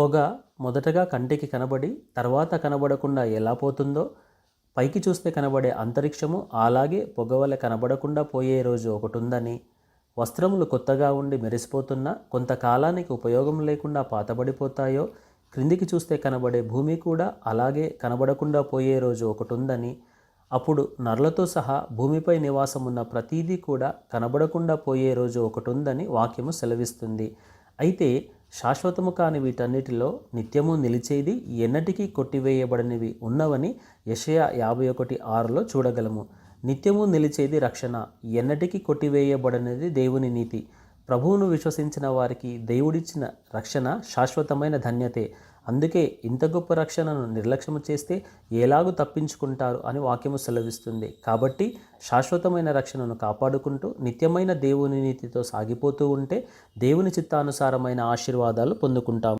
పొగ మొదటగా కంటికి కనబడి తర్వాత కనబడకుండా ఎలా పోతుందో పైకి చూస్తే కనబడే అంతరిక్షము అలాగే పొగ వల్ల కనబడకుండా పోయే రోజు ఒకటి ఉందని వస్త్రములు కొత్తగా ఉండి మెరిసిపోతున్నా కొంతకాలానికి ఉపయోగం లేకుండా పాతబడిపోతాయో క్రిందికి చూస్తే కనబడే భూమి కూడా అలాగే కనబడకుండా పోయే రోజు ఒకటి ఉందని అప్పుడు నరులతో సహా భూమిపై నివాసం ఉన్న ప్రతీదీ కూడా కనబడకుండా పోయే రోజు ఒకటి ఉందని వాక్యము సెలవిస్తుంది. అయితే శాశ్వతము కాని వీటన్నిటిలో నిత్యము నిలిచేది ఎన్నటికీ కొట్టివేయబడనివి ఉన్నవని యషయా యాభై ఒకటి ఆరులో చూడగలము. నిత్యము నిలిచేది రక్షణ ఎన్నటికీ కొట్టివేయబడనిది దేవుని నీతి. ప్రభువును విశ్వసించిన వారికి దేవుడిచ్చిన రక్షణ శాశ్వతమైన ధన్యతే. అందుకే ఇంత గొప్ప రక్షణను నిర్లక్ష్యం చేస్తే ఎలాగూ తప్పించుకుంటారు అని వాక్యము సెలవిస్తుంది. కాబట్టి శాశ్వతమైన రక్షణను కాపాడుకుంటూ నిత్యమైన దేవుని నీతితో సాగిపోతూ ఉంటే దేవుని చిత్తానుసారమైన ఆశీర్వాదాలు పొందుకుంటాం